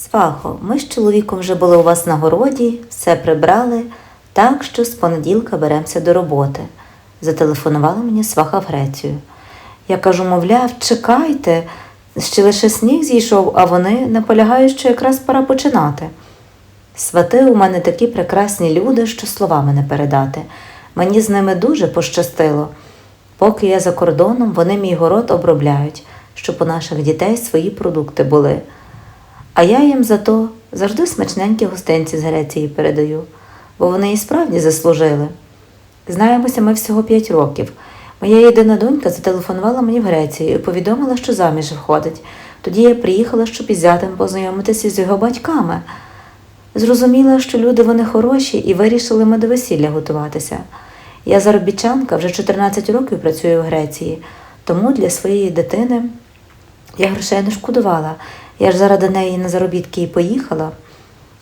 Свахо, ми з чоловіком вже були у вас на городі, все прибрали, так що з понеділка беремося до роботи. Зателефонувала мені сваха в Грецію. Я кажу, мовляв, чекайте, ще лише сніг зійшов, а вони наполягають, що якраз пора починати. Свати у мене такі прекрасні люди, що словами не передати. Мені з ними дуже пощастило. Поки я за кордоном, вони мій город обробляють, щоб у наших дітей свої продукти були. А я їм зато завжди смачненькі гостинці з Греції передаю, бо вони і справді заслужили. Знаємося ми всього п'ять років. Моя єдина донька зателефонувала мені в Грецію і повідомила, що заміж виходить. Тоді я приїхала, щоб із зятем познайомитися з його батьками. Зрозуміла, що люди вони хороші, і вирішили ми до весілля готуватися. Я заробітчанка, вже 14 років працюю в Греції, тому для своєї дитини я грошей не шкодувала. Я ж заради неї на заробітки і поїхала.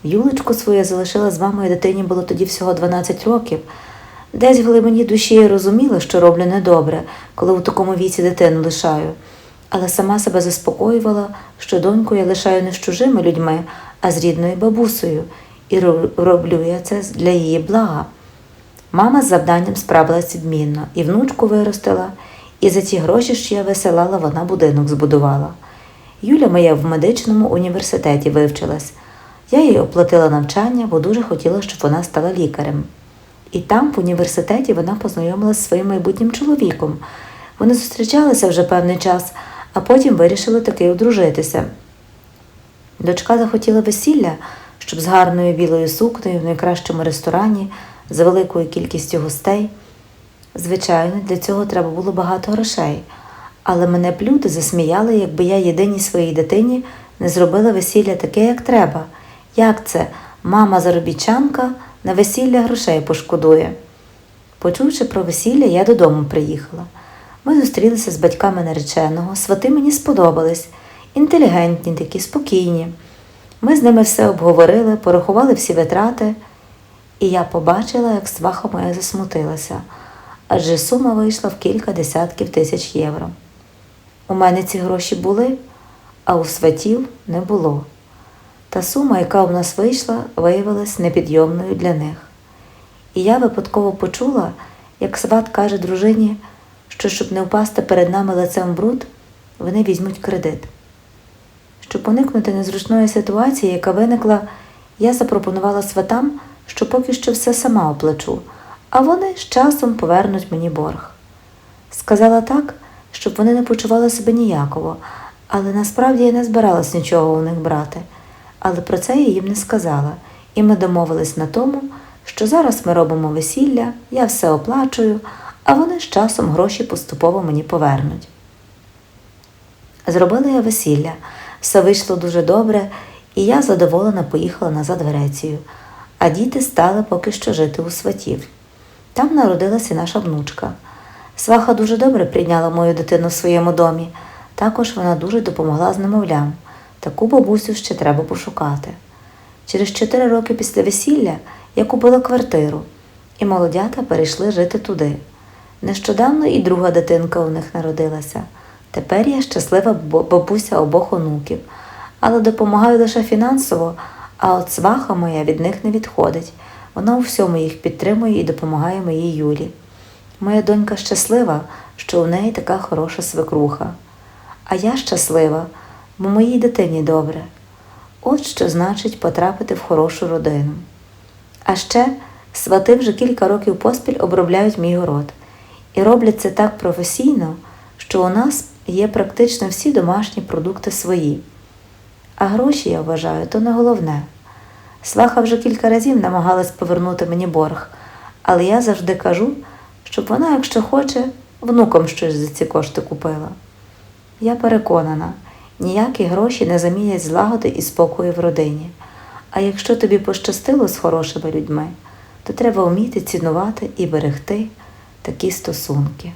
Юлечку свою залишила з мамою дитині було тоді всього 12 років. Десь в глибині душі я розуміла, що роблю недобре, коли у такому віці дитину лишаю. Але сама себе заспокоювала, що доньку я лишаю не з чужими людьми, а з рідною бабусею, і роблю я це для її блага. Мама з завданням справилась відмінно, і внучку виростила, і за ті гроші, що я висилала, вона будинок збудувала. Юля моя в медичному університеті вивчилась. Я їй оплатила навчання, бо дуже хотіла, щоб вона стала лікарем. І там, в університеті, вона познайомилася зі своїм майбутнім чоловіком. Вони зустрічалися вже певний час, а потім вирішили таки одружитися. Дочка захотіла весілля, щоб з гарною білою сукнею в найкращому ресторані, з великою кількістю гостей. Звичайно, для цього треба було багато грошей, але мене б люди засміяли, якби я єдиній своїй дитині не зробила весілля таке, як треба. Як це мама заробітчанка на весілля грошей пошкодує? Почувши про весілля, я додому приїхала. Ми зустрілися з батьками нареченого, свати мені сподобались, інтелігентні, такі спокійні. Ми з ними все обговорили, порахували всі витрати, і я побачила, як сваха моя засмутилася, адже сума вийшла в кілька десятків тисяч євро. У мене ці гроші були, а у сватів не було. Та сума, яка у нас вийшла, виявилась непідйомною для них. І я випадково почула, як сват каже дружині, що щоб не впасти перед нами лицем в бруд, вони візьмуть кредит. Щоб уникнути незручної ситуації, яка виникла, я запропонувала сватам, що поки що все сама оплачу, а вони з часом повернуть мені борг. Сказала так, щоб вони не почували себе ніяково, але насправді я не збиралась нічого у них брати. Але про це я їм не сказала, і ми домовились на тому, що зараз ми робимо весілля, я все оплачую, а вони з часом гроші поступово мені повернуть. Зробила я весілля, все вийшло дуже добре, і я задоволена поїхала назад в Грецію, а діти стали поки що жити у сватів. Там народилася наша внучка. Сваха дуже добре прийняла мою дитину в своєму домі. Також вона дуже допомогла з немовлям. Таку бабусю ще треба пошукати. Через чотири роки після весілля я купила квартиру, і молодята перейшли жити туди. Нещодавно і друга дитинка у них народилася. Тепер я щаслива бабуся обох онуків, але допомагаю лише фінансово, а от сваха моя від них не відходить. Вона у всьому їх підтримує і допомагає моїй Юлі. Моя донька щаслива, що у неї така хороша свекруха. А я щаслива, бо моїй дитині добре. От що значить потрапити в хорошу родину. А ще свати вже кілька років поспіль обробляють мій город. І роблять це так професійно, що у нас є практично всі домашні продукти свої. А гроші, я вважаю, то не головне. Сваха вже кілька разів намагалась повернути мені борг, але я завжди кажу, щоб вона, якщо хоче, внукам щось за ці кошти купила. Я переконана, ніякі гроші не замінять злагоди і спокою в родині. А якщо тобі пощастило з хорошими людьми, то треба вміти цінувати і берегти такі стосунки.